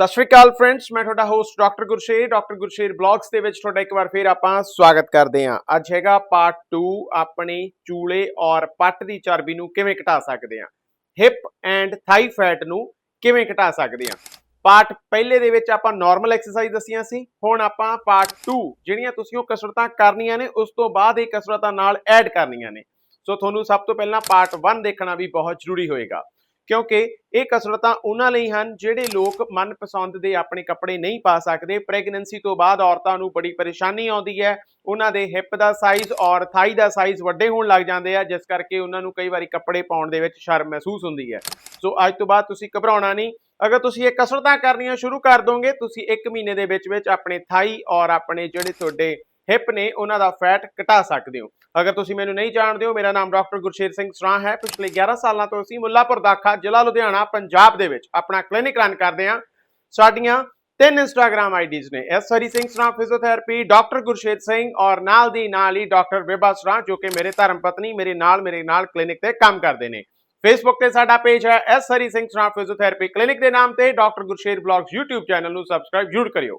ਸਤਿ ਸ਼੍ਰੀ ਅਕਾਲ ਫਰੈਂਡਸ ਮੈਂ ਤੁਹਾਡਾ host doctor Gursher doctor Gursher blogs ਦੇ ਵਿੱਚ ਤੁਹਾਡਾ ਇੱਕ ਵਾਰ ਫੇਰ ਆਪਾਂ ਸਵਾਗਤ ਕਰਦੇ ਹਾਂ। ਅੱਜ ਹੈਗਾ ਪਾਰਟ 2 ਆਪਣੇ ਚੂਲੇ ਔਰ ਪੱਟ ਦੀ ਚਰਬੀ ਨੂੰ ਕਿਵੇਂ ਘਟਾ ਸਕਦੇ ਹਾਂ ਹਿਪ ਐਂਡ ਥਾਈ ਫੈਟ ਨੂੰ ਕਿਵੇਂ ਘਟਾ ਸਕਦੇ ਹਾਂ। ਪਾਰਟ ਪਹਿਲੇ ਦੇ ਵਿੱਚ ਆਪਾਂ ਨਾਰਮਲ ਐਕਸਰਸਾਈਜ਼ ਦਸੀਆਂ ਸੀ, ਹੁਣ ਆਪਾਂ ਪਾਰਟ 2 ਜਿਹੜੀਆਂ ਤੁਸੀਂ ਉਹ ਕਸਰਤਾਂ ਕਰਨੀਆਂ ਨੇ, ਉਸ ਤੋਂ ਬਾਅਦ ਇਹ ਕਸਰਤਾਂ ਨਾਲ ਐਡ ਕਰਨੀਆਂ ਨੇ। ਸੋ ਤੁਹਾਨੂੰ ਸਭ ਤੋਂ ਪਹਿਲਾਂ ਪਾਰਟ 1 ਦੇਖਣਾ ਵੀ ਬਹੁਤ ਜ਼ਰੂਰੀ ਹੋਏਗਾ। ਕਿਉਂਕਿ ਇਹ ਕਸਰਤਾਂ ਉਹਨਾਂ ਲਈ ਹਨ ਜਿਹੜੇ ਲੋਕ ਮਨਪਸੰਦ ਦੇ ਆਪਣੇ ਕੱਪੜੇ ਨਹੀਂ ਪਾ ਸਕਦੇ। ਪ੍ਰੈਗਨੈਂਸੀ ਤੋਂ ਬਾਅਦ ਔਰਤਾਂ ਨੂੰ ਬੜੀ ਪਰੇਸ਼ਾਨੀ ਆਉਂਦੀ ਹੈ। ਉਹਨਾਂ ਦੇ ਹਿਪ ਦਾ ਸਾਈਜ਼ ਔਰ ਥਾਈ ਦਾ ਸਾਈਜ਼ ਵੱਡੇ ਹੋਣ ਲੱਗ ਜਾਂਦੇ ਆ, ਜਿਸ ਕਰਕੇ ਉਹਨਾਂ ਨੂੰ ਕਈ ਵਾਰੀ ਕੱਪੜੇ ਪਾਉਣ ਦੇ ਵਿੱਚ ਸ਼ਰਮ ਮਹਿਸੂਸ ਹੁੰਦੀ ਹੈ। ਸੋ ਅੱਜ ਤੋਂ ਬਾਅਦ ਤੁਸੀਂ ਘਬਰਾਉਣਾ ਨਹੀਂ। ਅਗਰ ਤੁਸੀਂ ਇਹ ਕਸਰਤਾਂ ਕਰਨੀਆਂ ਸ਼ੁਰੂ ਕਰ ਦੋਗੇ, ਤੁਸੀਂ 1 ਮਹੀਨੇ ਦੇ ਵਿੱਚ ਵਿੱਚ ਆਪਣੇ ਥਾਈ ਔਰ ਆਪਣੇ ਜਿਹੜੇ ਤੁਹਾਡੇ ਹਿਪ ਨੇ, ਉਹਨਾਂ ਦਾ ਫੈਟ ਘਟਾ ਸਕਦੇ ਹੋ। ਅਗਰ ਤੁਸੀਂ ਮੈਨੂੰ ਨਹੀਂ ਜਾਣਦੇ ਹੋ, ਮੇਰਾ ਨਾਮ ਡਾਕਟਰ ਗੁਰਸ਼ੇਰ ਸਿੰਘ ਸਰਾਂ ਹੈ। ਪਿਛਲੇ 11 ਸਾਲਾਂ ਤੋਂ ਅਸੀਂ ਮੁੱਲਾਪੁਰ ਦਾਖਾ, ਜ਼ਿਲ੍ਹਾ ਲੁਧਿਆਣਾ, ਪੰਜਾਬ ਦੇ ਵਿੱਚ ਆਪਣਾ ਕਲੀਨਿਕ ਰਨ ਕਰਦੇ ਹਾਂ। ਸਾਡੀਆਂ ਤਿੰਨ ਇੰਸਟਾਗ੍ਰam ਆਈਡੀਜ਼ ਨੇ। S Hari Singh Sran physiotherapy doctor Gursher Singh ਔਰ ਨਾਲ ਦੀ ਨਾਲ ਹੀ ਡਾਕਟਰ ਬੇਬਾ ਸਰਾਂ ਜੋ ਕਿ ਮੇਰੇ ਧਰਮ ਪਤਨੀ, ਮੇਰੇ ਨਾਲ ਮੇਰੇ ਨਾਲ ਕਲੀਨਿਕ ਤੇ ਕੰਮ ਕਰਦੇ ਨੇ। ਫੇਸਬੁੱਕ ਤੇ ਸਾਡਾ ਪੇਜ ਹੈ S Hari Singh Sran physiotherapy clinic ਦੇ ਨਾਮ ਤੇ। Doctor Gursher blogs YouTube channel ਨੂੰ ਸਬਸਕ੍ਰਾਈਬ ਜ਼ਰੂਰ ਕਰਿਓ।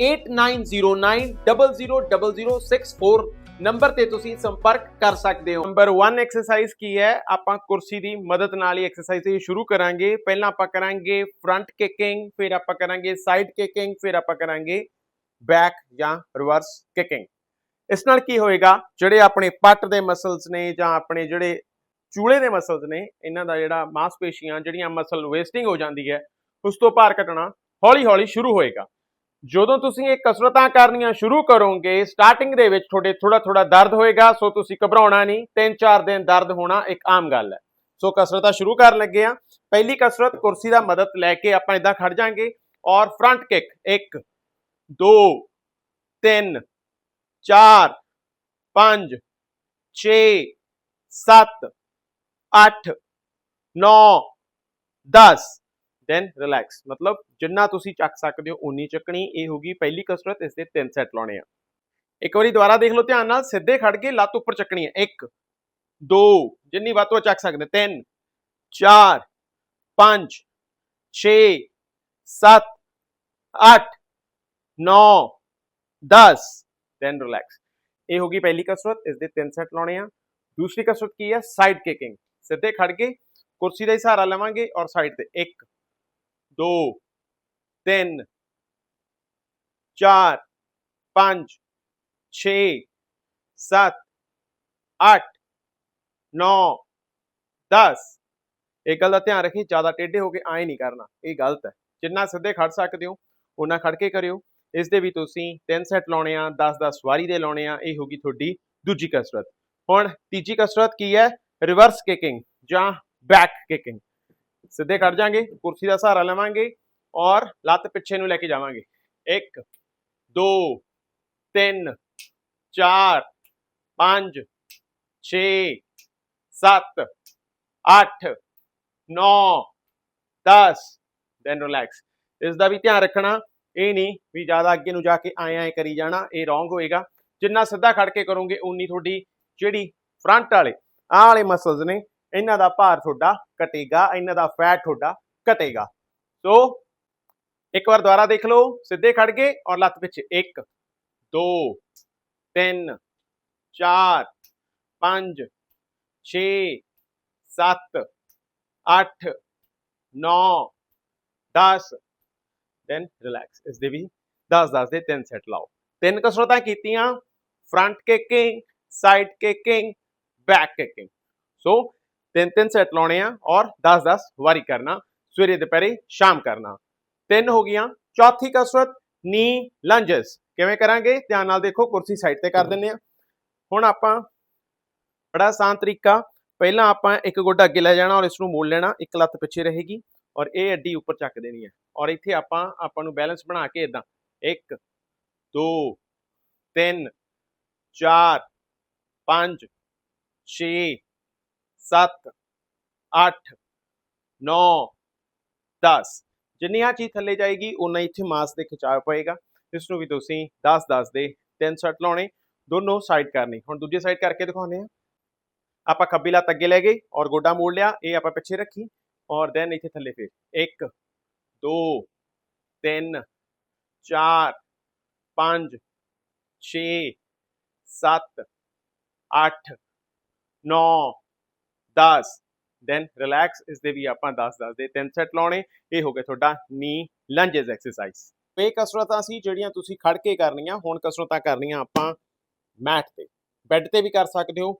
8909000064 ਨੰਬਰ ਤੇ ਤੁਸੀਂ ਸੰਪਰਕ ਕਰ ਸਕਦੇ ਹੋ। ਨੰਬਰ 1 ਐਕਸਰਸਾਈਜ਼ ਕੀ ਹੈ? ਆਪਾਂ ਕੁਰਸੀ ਦੀ ਮਦਦ ਨਾਲ ਹੀ ਐਕਸਰਸਾਈਜ਼ ਇਹ ਸ਼ੁਰੂ ਕਰਾਂਗੇ। ਪਹਿਲਾਂ ਆਪਾਂ ਕਰਾਂਗੇ ਫਰੰਟ ਕਿਕਿੰਗ ਫਿਰ ਆਪਾਂ ਕਰਾਂਗੇ ਸਾਈਡ ਕਿਕਿੰਗ ਫਿਰ ਆਪਾਂ ਕਰਾਂਗੇ ਬੈਕ ਜਾਂ ਰਿਵਰਸ ਕਿਕਿੰਗ ਇਸ ਨਾਲ ਕੀ ਹੋਏਗਾ? ਜਿਹੜੇ ਆਪਣੇ ਪੱਟ ਦੇ ਮਸਲਸ ਨੇ ਜਾਂ ਆਪਣੇ ਜਿਹੜੇ ਚੂਲੇ ਦੇ ਮਸਲਸ ਨੇ, ਇਹਨਾਂ ਦਾ ਜਿਹੜਾ ਮਾਸਪੇਸ਼ੀਆਂ, ਜਿਹੜੀਆਂ ਮਸਲ ਵੇਸਟਿੰਗ ਹੋ ਜਾਂਦੀ ਹੈ, ਉਸ ਤੋਂ ਭਾਰ ਘਟਣਾ ਹੌਲੀ ਹੌਲੀ ਸ਼ੁਰੂ ਹੋਏਗਾ। ਜਦੋਂ ਤੁਸੀਂ ਇਹ ਕਸਰਤਾਂ ਕਰਨੀਆਂ ਸ਼ੁਰੂ ਕਰੋਗੇ ਸਟਾਰਟਿੰਗ ਦੇ ਵਿੱਚ ਤੁਹਾਡੇ ਥੋੜਾ ਥੋੜਾ ਦਰਦ ਹੋਏਗਾ, ਸੋ ਤੁਸੀਂ ਘਬਰਾਉਣਾ ਨਹੀਂ 3-4 ਦਿਨ ਦਰਦ ਹੋਣਾ ਇੱਕ ਆਮ ਗੱਲ ਹੈ। ਸੋ ਕਸਰਤਾਂ ਸ਼ੁਰੂ ਕਰਨ ਲੱਗੇ ਆ ਪਹਿਲੀ ਕਸਰਤ ਕੁਰਸੀ ਦਾ ਮਦਦ ਲੈ ਕੇ ਆਪਾਂ ਇਦਾਂ ਖੜ ਜਾਾਂਗੇ ਔਰ ਫਰੰਟ ਕਿਕ 1 2 3 4 5 6 7 8 9 10 ਦੈਨ ਰਿਲੈਕਸ ਮਤਲਬ ਜਿੰਨਾ ਤੁਸੀਂ ਚੱਕ ਸਕਦੇ ਹੋ ਉਨੀ ਚੱਕਣੀ ਇਹ ਹੋਗੀ ਪਹਿਲੀ ਕਸਰਤ ਇਸ ਦੇ ਤਿੰਨ ਸੈੱਟ ਲਾਉਣੇ ਆ। ਇੱਕ ਵਾਰੀ ਦੁਬਾਰਾ ਦੇਖ ਲਓ ਧਿਆਨ ਨਾਲ, ਸਿੱਧੇ ਖੜ ਕੇ ਲੱਤ ਉੱਪਰ ਚੱਕਣੀ ਹੈ 1 2 ਜਿੰਨੀ ਵੱਧ ਤੋਂ ਚੱਕ ਸਕਦੇ। 3 4 5 6 7 8 9 10 ਦੈਨ ਰਿਲੈਕਸ ਇਹ ਹੋ ਗਈ ਪਹਿਲੀ ਕਸਰਤ ਇਸ ਦੇ ਤਿੰਨ ਸੈੱਟ ਲਾਉਣੇ ਆ। ਦੂਸਰੀ ਕਸਰਤ ਕੀ ਹੈ ਸਾਈਡ ਕਿਕਿੰਗ ਸਿੱਧੇ ਖੜ ਕੇ ਕੁਰਸੀ ਦਾ ਹੀ ਸਹਾਰਾ ਲਵਾਂਗੇ ਔਰ ਸਾਈਡ ਤੇ 1 2 3 4 5 6 7 8 9 10 ਇਹ ਗੱਲ ਦਾ ਧਿਆਨ ਰੱਖੀ, ਜ਼ਿਆਦਾ ਟੇਢੇ ਹੋ ਕੇ ਆਏ ਨਹੀਂ ਕਰਨਾ, ਇਹ ਗਲਤ ਹੈ। ਜਿੰਨਾ ਸਿੱਧੇ ਖੜ ਸਕਦੇ ਹੋ ਉਹਨਾਂ ਖੜ ਕੇ ਕਰਿਓ। ਇਸ ਦੇ ਵੀ ਤੁਸੀਂ 3 ਸੈੱਟ ਲਾਉਣੇ ਆ 10 10 ਵਾਰੀ ਦੇ ਲਾਉਣੇ ਆ, ਇਹ ਹੋਗੀ ਤੁਹਾਡੀ ਦੂਜੀ ਕਸਰਤ। ਹੁਣ ਤੀਜੀ ਕਸਰਤ ਕੀ ਹੈ? ਰਿਵਰਸ ਕਿਕਿੰਗ ਜਾਂ ਬੈਕ ਕਿਕਿੰਗ। ਸਿੱਧੇ ਖੜ ਜਾਾਂਗੇ, ਕੁਰਸੀ ਦਾ ਸਹਾਰਾ ਲਵਾਂਗੇ ਔਰ ਲੱਤ ਪਿੱਛੇ ਨੂੰ ਲੈ ਕੇ ਜਾਵਾਂਗੇ। 1 2 3 4 5 6 7 8 9 10 ਦੈਨ ਰਿਲੈਕਸ ਇਸ ਦਾ ਵੀ ਧਿਆਨ ਰੱਖਣਾ, ਇਹ ਨਹੀਂ ਵੀ ਜ਼ਿਆਦਾ ਅੱਗੇ ਨੂੰ ਜਾ ਕੇ ਆਏ ਆਏ ਕਰੀ ਜਾਣਾ, ਇਹ ਰੋਂਗ ਹੋਏਗਾ। ਜਿੰਨਾ ਸਿੱਧਾ ਖੜ ਕੇ ਕਰੋਗੇ ਉਨੀ ਤੁਹਾਡੀ ਜਿਹੜੀ ਫਰੰਟ ਵਾਲੇ, ਆਹ ਵਾਲੇ ਮਸਲਸ ਨੇ ਇਹਨਾਂ ਦਾ ਭਾਰ ਤੁਹਾਡਾ ਘਟੇਗਾ, ਇਹਨਾਂ ਦਾ ਫੈਟ ਤੁਹਾਡਾ ਘਟੇਗਾ। ਸੋ ਇੱਕ ਵਾਰ ਦੁਬਾਰਾ ਦੇਖ ਲਓ, ਸਿੱਧੇ ਖੜ ਗਏ ਔਰ ਲੱਤ ਪਿੱਛੇ। 1 2 3 4 5 6 7 8 9 10 ਦੈਨ ਰਿਲੈਕਸ ਇਸ ਦੇ ਵੀ 10 10 ਦੇ ਤਿੰਨ ਸੈੱਟ ਲਾਓ। ਤਿੰਨ ਕਸਰਤਾਂ ਕੀਤੀਆਂ front kicking side kicking back kicking so ਤਿੰਨ ਤਿੰਨ ਸੈੱਟ ਲਾਉਣੇ ਆ ਔਰ 10 10 ਵਾਰੀ ਕਰਨਾ, ਸਵੇਰੇ ਦੁਪਹਿਰੇ, ਸ਼ਾਮ ਕਰਨਾ। ਤਿੰਨ ਹੋ ਗਈਆਂ, ਚੌਥੀ ਕਸਰਤ ਨੀ ਲੰਜਸ ਕਿਵੇਂ ਕਰਾਂਗੇ? ਧਿਆਨ ਨਾਲ ਦੇਖੋ, ਕੁਰਸੀ ਸਾਈਡ ਤੇ ਕਰ ਦਿੰਨੇ ਆ। ਹੁਣ ਆਪਾਂ ਬੜਾ ਆਸਾਨ ਤਰੀਕਾ, ਪਹਿਲਾਂ ਆਪਾਂ ਇੱਕ ਗੋਡਾ ਅੱਗੇ ਲੈ ਜਾਣਾ ਔਰ ਇਸ ਨੂੰ ਮੋੜ ਲੈਣਾ, ਇੱਕ ਲੱਤ ਪਿੱਛੇ ਰਹੇਗੀ ਔਰ ਇਹ ਅੱਡੀ ਉੱਪਰ ਚੱਕ ਦੇਣੀ ਹੈ ਔਰ ਇੱਥੇ ਆਪਾਂ ਆਪਾਂ ਨੂੰ ਬੈਲੈਂਸ ਬਣਾ ਕੇ ਇਦਾਂ 1 2 3 4 5 6 7 8 9 10 ਜਿੰਨੀ ਆ ਚੀਜ਼ ਥੱਲੇ ਜਾਏਗੀ ਉਨਾ ਇੱਥੇ ਮਾਸ ਦੇ ਖਿਚਾਅ ਪਏਗਾ ਇਸ ਨੂੰ ਵੀ ਤੁਸੀਂ 10 10 ਦੇ ਤਿੰਨ ਸੈਟ ਲਾਉਣੇ ਦੋਨੋਂ ਸਾਈਡ ਕਰਨੀ ਹੁਣ ਦੂਜੀ ਸਾਈਡ ਕਰਕੇ ਦਿਖਾਉਂਦੇ ਆ ਆਪਾਂ ਖੱਬੀ ਲੱਤ ਅੱਗੇ ਲੈ ਗਏ ਔਰ ਗੋਡਾ ਮੋੜ ਲਿਆ ਇਹ ਆਪਾਂ ਪਿੱਛੇ ਰੱਖੀ ਔਰ ਦੈਨ ਇੱਥੇ ਥੱਲੇ ਫੇਰ 1 2 3 4 5 6 7 8 9 10 ਦੈਨ ਰਿਲੈਕਸ ਇਸ ਦੇ ਵੀ ਆਪਾਂ 10 10 ਦੇ ਤਿੰਨ ਸੈਟ ਲਾਉਣੇ। ਇਹ ਹੋ ਗਿਆ ਤੁਹਾਡਾ ਨੀ ਲੰਜਸ ਐਕਸਰਸਾਈਜ਼ ਇਹ ਕਸਰਤਾਂ ਸੀ ਜਿਹੜੀਆਂ ਤੁਸੀਂ ਖੜ ਕੇ ਕਰਨੀਆਂ, ਹੁਣ ਕਸਰਤਾਂ ਕਰਨੀਆਂ ਆਪਾਂ ਮੈਟ ਤੇ। ਬੈੱਡ ਤੇ ਵੀ ਕਰ ਸਕਦੇ ਹੋ,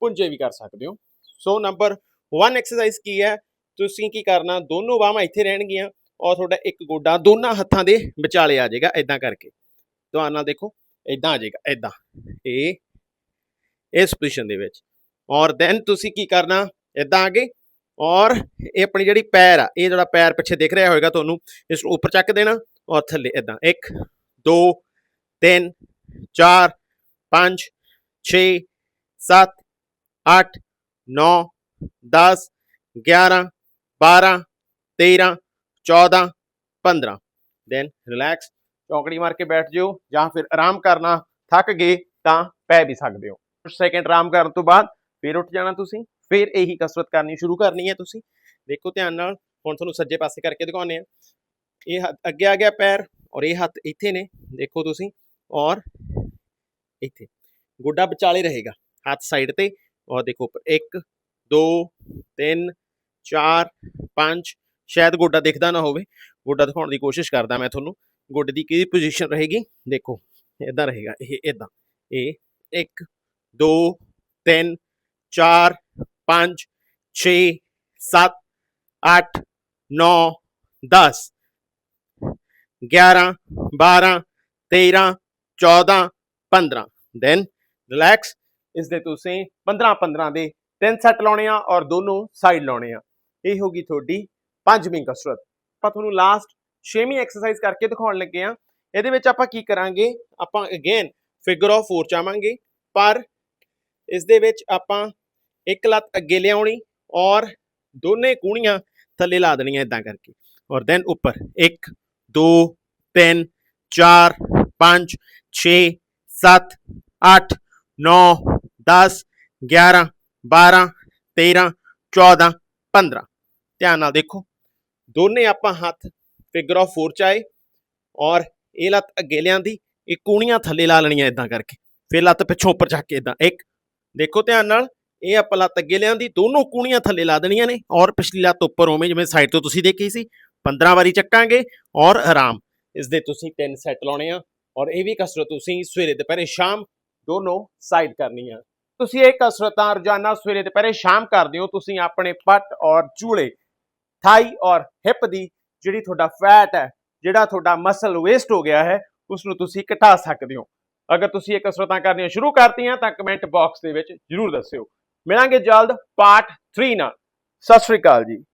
ਪੁੰਜੇ ਵੀ ਕਰ ਸਕਦੇ ਹੋ। ਸੋ ਨੰਬਰ 1 ਐਕਸਰਸਾਈਜ਼ ਕੀ ਹੈ? ਤੁਸੀਂ ਕੀ ਕਰਨਾ? ਦੋਨੋਂ ਬਾਹਾਂ ਇੱਥੇ ਰਹਿਣਗੀਆਂ ਔਰ ਤੁਹਾਡਾ ਇੱਕ ਗੋਡਾ ਦੋਨਾਂ ਹੱਥਾਂ ਦੇ ਵਿਚਾਲੇ ਆ ਜਾਏਗਾ ਇਦਾਂ ਕਰਕੇ। ਧਿਆਨ ਨਾਲ ਦੇਖੋ ਇਦਾਂ ਆ ਜਾਏਗਾ ਇਦਾਂ ਇਹ ਇਸ ਪੋਜੀਸ਼ਨ ਦੇ ਵਿੱਚ। ਔਰ ਦੈਨ ਤੁਸੀਂ ਕੀ ਕਰਨਾ? ਇਦਾਂ ਆ ਗਏ ਔਰ ਇਹ ਆਪਣੀ ਜਿਹੜੀ ਪੈਰ ਆ, ਇਹ ਜਿਹੜਾ ਪੈਰ ਪਿੱਛੇ ਦਿਖ ਰਿਹਾ ਹੋਏਗਾ ਤੁਹਾਨੂੰ, ਇਸ ਨੂੰ ਉੱਪਰ ਚੱਕ ਦੇਣਾ ਔਰ ਥੱਲੇ ਇਦਾਂ 1 2 3 4 5 6 7 8 9 10 11 12 13 14 15 ਦੈਨ ਰਿਲੈਕਸ ਚੌਕੜੀ ਮਾਰ ਕੇ ਬੈਠ ਜਿਓ ਜਾਂ ਫਿਰ ਆਰਾਮ ਕਰਨਾ, ਥੱਕ ਗਏ ਤਾਂ ਪੈ ਵੀ ਸਕਦੇ ਹੋ। ਕੁਝ ਸੈਕਿੰਡ ਆਰਾਮ ਕਰਨ ਤੋਂ ਬਾਅਦ ਫਿਰ ਉੱਠ ਜਾਣਾ ਤੁਸੀਂ, ਫਿਰ ਇਹੀ ਕਸਰਤ ਕਰਨੀ ਸ਼ੁਰੂ ਕਰਨੀ ਹੈ ਤੁਸੀਂ। ਦੇਖੋ ਧਿਆਨ ਨਾਲ, ਹੁਣ ਤੁਹਾਨੂੰ ਸੱਜੇ ਪਾਸੇ ਕਰਕੇ ਦਿਖਾਉਂਦੇ ਆ ਇਹ ਅੱਗੇ ਆ ਗਿਆ ਪੈਰ ਔਰ ਇਹ ਹੱਥ ਇੱਥੇ ਨੇ, ਦੇਖੋ ਤੁਸੀਂ, ਔਰ ਇੱਥੇ। ਗੋਡਾ ਵਿਚਾਲੇ ਰਹੇਗਾ, ਹੱਥ ਸਾਈਡ ਤੇ, ਔਰ ਦੇਖੋ ਉੱਪਰ 1 2 3 4 5 ਸ਼ਾਇਦ ਗੋਡਾ ਦਿਖਦਾ ਨਾ ਹੋਵੇ। ਗੋਡਾ ਦਿਖਾਉਣ ਦੀ ਕੋਸ਼ਿਸ਼ ਕਰਦਾ ਮੈਂ ਤੁਹਾਨੂੰ, ਗੋਡੇ ਦੀ ਕੀ ਪੋਜੀਸ਼ਨ ਰਹੇਗੀ? ਦੇਖੋ ਇਦਾਂ ਰਹੇਗਾ, ਇਹ ਇਦਾਂ ਇਹ 1 2 3 4 5 6 7 8 9 10 11 12 13 14 15 ਦੈਨ ਰਿਲੈਕਸ ਇਸ ਦੇ ਤੁਸੀਂ 15 15 ਦੇ ਤਿੰਨ ਸੈੱਟ ਲਾਉਣੇ ਆ ਔਰ ਦੋਨੋਂ ਸਾਈਡ ਲਾਉਣੇ ਆ। ਇਹ ਹੋਗੀ ਤੁਹਾਡੀ ਪੰਜਵੀਂ ਕਸਰਤ। ਆਪਾਂ ਤੁਹਾਨੂੰ ਲਾਸਟ ਛੇਵੀਂ ਐਕਸਰਸਾਈਜ਼ ਕਰਕੇ ਦਿਖਾਉਣ ਲੱਗੇ ਆ। ਇਹਦੇ ਵਿੱਚ ਆਪਾਂ ਕੀ ਕਰਾਂਗੇ? ਆਪਾਂ ਅਗੇਨ ਫਿਗਰ ਆਫ 4 ਚਾਵਾਂਗੇ ਪਰ ਇਸ ਦੇ ਵਿੱਚ ਆਪਾਂ ਇੱਕ ਲੱਤ ਅੱਗੇ ਲਿਆਉਣੀ ਔਰ ਦੋਨੇ ਕੂਣੀਆਂ ਥੱਲੇ ਲਾ ਦੇਣੀਆਂ ਇਦਾਂ ਕਰਕੇ। ਔਰ ਦੈਨ ਉੱਪਰ 1 2 3 4 5 6 7 8 9 10 11 12 13 14 15 ਧਿਆਨ ਨਾਲ ਦੇਖੋ, ਦੋਨੇ ਆਪਾਂ ਹੱਥ ਫਿਗਰ ਆਫ 4 ਚ ਆਏ ਔਰ ਇਹ ਲੱਤ ਅੱਗੇ ਲਿਆਂਦੀ, ਇਹ ਕੂਣੀਆਂ ਥੱਲੇ ਲਾ ਲੈਣੀਆਂ ਇਦਾਂ ਕਰਕੇ। ਫਿਰ ਲੱਤ ਪਿੱਛੋਂ ਉੱਪਰ ਚੱਕ ਕੇ ਇਦਾਂ ਇੱਕ, ਦੇਖੋ ਧਿਆਨ ਨਾਲ ਇਹ ਆਪਾਂ ਲੱਤ ਅੱਗੇ ਲਿਆਂਦੀ, ਦੋਨੋਂ ਕੂਣੀਆਂ ਥੱਲੇ ਲਾ ਦੇਣੀਆਂ ਨੇ ਔਰ ਪਿਛਲੀ ਲੱਤ ਉੱਪਰ ਹੋਵੇਂ ਜਿਵੇਂ ਸਾਈਡ ਤੋਂ ਤੁਸੀਂ ਦੇਖੀ ਸੀ। 15 ਵਾਰੀ ਚੱਕਾਂਗੇ ਔਰ ਆਰਾਮ। ਇਸ ਦੇ ਤੁਸੀਂ ਤਿੰਨ ਸੈੱਟ ਲਾਉਣੇ ਆ ਔਰ ਇਹ ਵੀ ਕਸਰਤ ਤੁਸੀਂ ਸਵੇਰੇ, ਦੁਪਹਿਰੇ, ਸ਼ਾਮ ਦੋਨੋਂ ਸਾਈਡ ਕਰਨੀ ਆ। ਤੁਸੀਂ ਇਹ ਕਸਰਤਾਂ ਰੋਜ਼ਾਨਾ ਸਵੇਰੇ, ਦੁਪਹਿਰੇ, ਸ਼ਾਮ ਕਰਦੇ ਹੋ। ਤੁਸੀਂ ਆਪਣੇ ਪੱਟ ਔਰ ਚੂਲੇ, ਥਾਈ ਔਰ ਹਿਪ ਦੀ ਜਿਹੜੀ ਤੁਹਾਡਾ ਫੈਟ ਹੈ, ਜਿਹੜਾ ਤੁਹਾਡਾ ਮਸਲ ਵੇਸਟ ਹੋ ਗਿਆ ਹੈ ਉਸ ਨੂੰ ਤੁਸੀਂ ਘਟਾ ਸਕਦੇ ਹੋ। ਅਗਰ ਤੁਸੀਂ ਇਹ ਕਸਰਤਾਂ ਕਰਨੀਆਂ ਸ਼ੁਰੂ ਕਰਤੀਆਂ ਤਾਂ ਕਮੈਂਟ ਬਾਕਸ ਦੇ ਵਿੱਚ ਜਰੂਰ ਦੱਸਿਓ। ਮਿਲਾਂਗੇ ਜਲਦ ਪਾਰਟ 3 ਨਾਲ। ਸਤਿ ਸ਼੍ਰੀ ਅਕਾਲ ਜੀ।